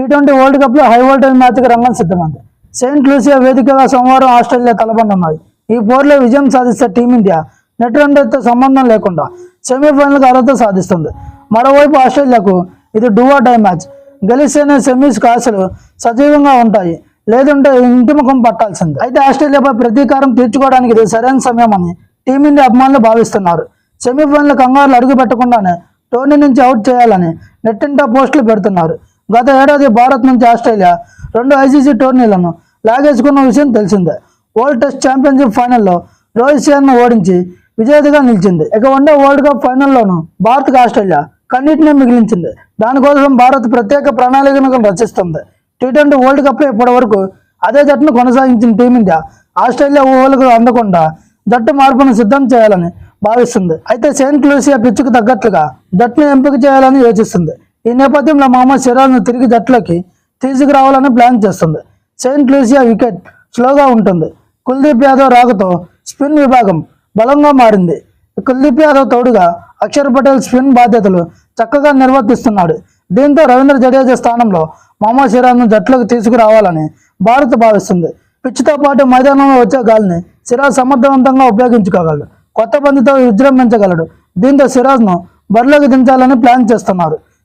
Tea twenty world కప్లో high voltage మ్యాచ్కి రంగం సిద్ధమైంది. సెయింట్ లూసియా వేదికగా సోమవారం ఆస్ట్రేలియా తలపనున్నాయి ఈ పోరులో విజయం సాధిస్తే టీమిండియా నెట్ రన్లతో సంబంధం లేకుండా సెమీఫైనల్కి అర్హత సాధిస్తుంది. మరోవైపు ఆస్ట్రేలియాకు ఇది డూవా డై మ్యాచ్. గెలిస్తేనే సెమీస్ ఆశలు సజీవంగా ఉంటాయి. లేదంటే ఇంటి ముఖం పట్టాల్సింది. అయితే ఆస్ట్రేలియాపై ప్రతీకారం తీర్చుకోవడానికి ఇది సరైన సమయం అని టీమిండియా అభిమానులు భావిస్తున్నారు. సెమీఫైనల్ కంగారులు అడుగు పెట్టకుండానే టోర్నీ నుంచి అవుట్ చేయాలని నెట్టింటా పోస్టులు పెడుతున్నారు. గత ఏడాది భారత్ నుంచి ఆస్ట్రేలియా రెండు ఐసీసీ టోర్నీలను లాగేసుకున్న విషయం తెలిసిందే. వరల్డ్ టెస్ట్ ఛాంపియన్షిప్ ఫైనల్లో రోహిత్ శర్మను ఓడించి విజేతగా నిలిచింది. ఇక వన్డే వరల్డ్ కప్ ఫైనల్లోనూ భారత్కు ఆస్ట్రేలియా కన్నిటినే మిగిలించింది. దానికోసం భారత్ ప్రత్యేక ప్రణాళికను రచిస్తుంది. టీ ట్వంటీ వరల్డ్ కప్లో ఇప్పటి వరకు అదే జట్టును కొనసాగించిన టీమిండియా ఆస్ట్రేలియా ఊహలకు అందకుండా జట్టు మార్పును సిద్ధం చేయాలని భావిస్తుంది. అయితే సెయింట్ లూసియా పిచ్చుకు తగ్గట్లుగా జట్టును ఎంపిక చేయాలని యోచిస్తుంది. ఈ నేపథ్యంలో మహమ్మద్ సిరాజ్ను తిరిగి జట్లోకి తీసుకురావాలని ప్లాన్ చేస్తుంది. సెయింట్ లూసియా వికెట్ స్లోగా ఉంటుంది. కుల్దీప్ యాదవ్ రాకతో స్పిన్ విభాగం బలంగా మారింది. కుల్దీప్ యాదవ్ తోడుగా అక్షర్ పటేల్ స్పిన్ బాధ్యతలు చక్కగా నిర్వర్తిస్తున్నాడు. దీంతో రవీంద్ర జడేజా స్థానంలో మహమ్మద్ సిరాజ్ను జట్లోకి తీసుకురావాలని భారత్ భావిస్తుంది. పిచ్చితో పాటు మైదానంలో వచ్చే గాలిని సిరాజ్ సమర్థవంతంగా ఉపయోగించుకోగలడు. కొత్త బంతితో విజృంభించగలడు. దీంతో సిరాజ్ను బరిలోకి దించాలని ప్లాన్ చేస్తున్నారు.